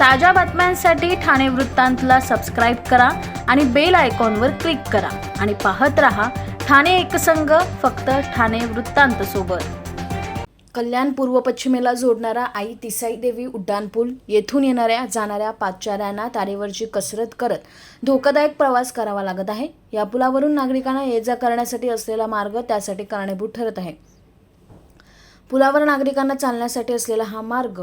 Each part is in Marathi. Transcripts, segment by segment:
ताज्या बातम्यांसाठी ठाणे वृत्तांतला सबस्क्राईब करा आणि बेल आयकॉनवर क्लिक करा. आणि पाहत रहा ठाणे एकसंघ फक्त ठाणे वृत्तांत सोबत. कल्याण पूर्व पश्चिमेला जोडणारा आई तिसाई देवी उड्डाणपूल येथून येणाऱ्या जाणाऱ्या पादचाऱ्यांना तारेवरची कसरत करत धोकादायक प्रवास करावा लागत आहे. या पुलावरून नागरिकांना ये जा करण्यासाठी असलेला मार्ग त्यासाठी कारणीभूत ठरत आहे. पुलावर नागरिकांना चालण्यासाठी असलेला हा मार्ग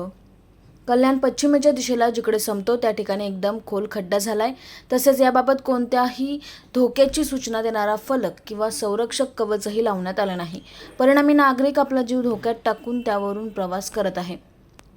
कल्याण पश्चिमेच्या दिशेला जिकडे संपतो त्या ठिकाणी एकदम खोल खड्डा झालाय. तसेच याबाबत कोणत्याही धोक्याची सूचना देणारा फलक किंवा संरक्षक कवचही लावण्यात आलं नाही. परिणामी नागरिक आपला जीव धोक्यात टाकून त्यावरून प्रवास करत आहे.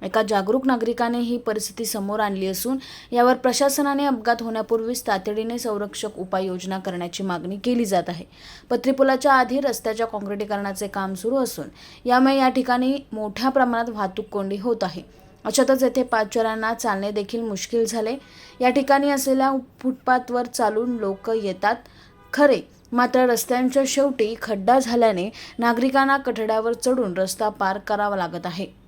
एका जागरूक नागरिकाने ही परिस्थिती समोर आणली असून यावर प्रशासनाने अपघात होण्यापूर्वीच तातडीने संरक्षक उपाययोजना करण्याची मागणी केली जात आहे. पत्रीपुलाच्या आधी रस्त्याच्या काँक्रिटीकरणाचे काम सुरू असून यामुळे या ठिकाणी मोठ्या प्रमाणात वाहतूक कोंडी होत आहे. अशातच येथे पादचाऱ्यांना चालणे देखील मुश्किल झाले. या ठिकाणी असलेल्या फुटपाथवर चालून लोक येतात. खरे मात्र रस्त्यांच्या शेवटी खड्डा झाल्याने नागरिकांना कठड्यावर चढून रस्ता पार करावा लागत आहे.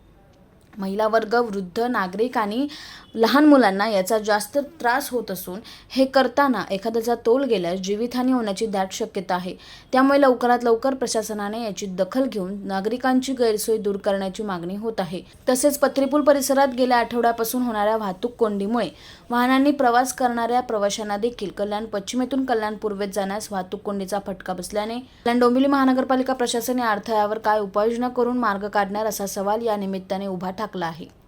महिला वर्ग वृद्ध नागरिक आणि लहान मुलांना याचा जास्त त्रास होत असून हे करताना एखाद्याचा तोल गेल्यास जीवितहानी होण्याची दाट शक्यता आहे. त्यामुळे लवकरात लवकर प्रशासनाने याची दखल घेऊन नागरिकांची गैरसोय दूर करण्याची मागणी होत आहे. तसेच पत्रीपूल परिसरात गेल्या आठवड्यापासून होणाऱ्या वाहतूक कोंडीमुळे वाहनांनी प्रवास करणाऱ्या प्रवाशांना देखील कल्याण पश्चिमेतून कल्याण पूर्वेत जाण्यास वाहतूक कोंडीचा फटका बसल्याने कल्याण डोंबिवली महानगरपालिका प्रशासन या अडथळ्यावर काय उपाययोजना करून मार्ग काढणार असा सवाल या निमित्ताने उभा ठाकला टाकला आहे.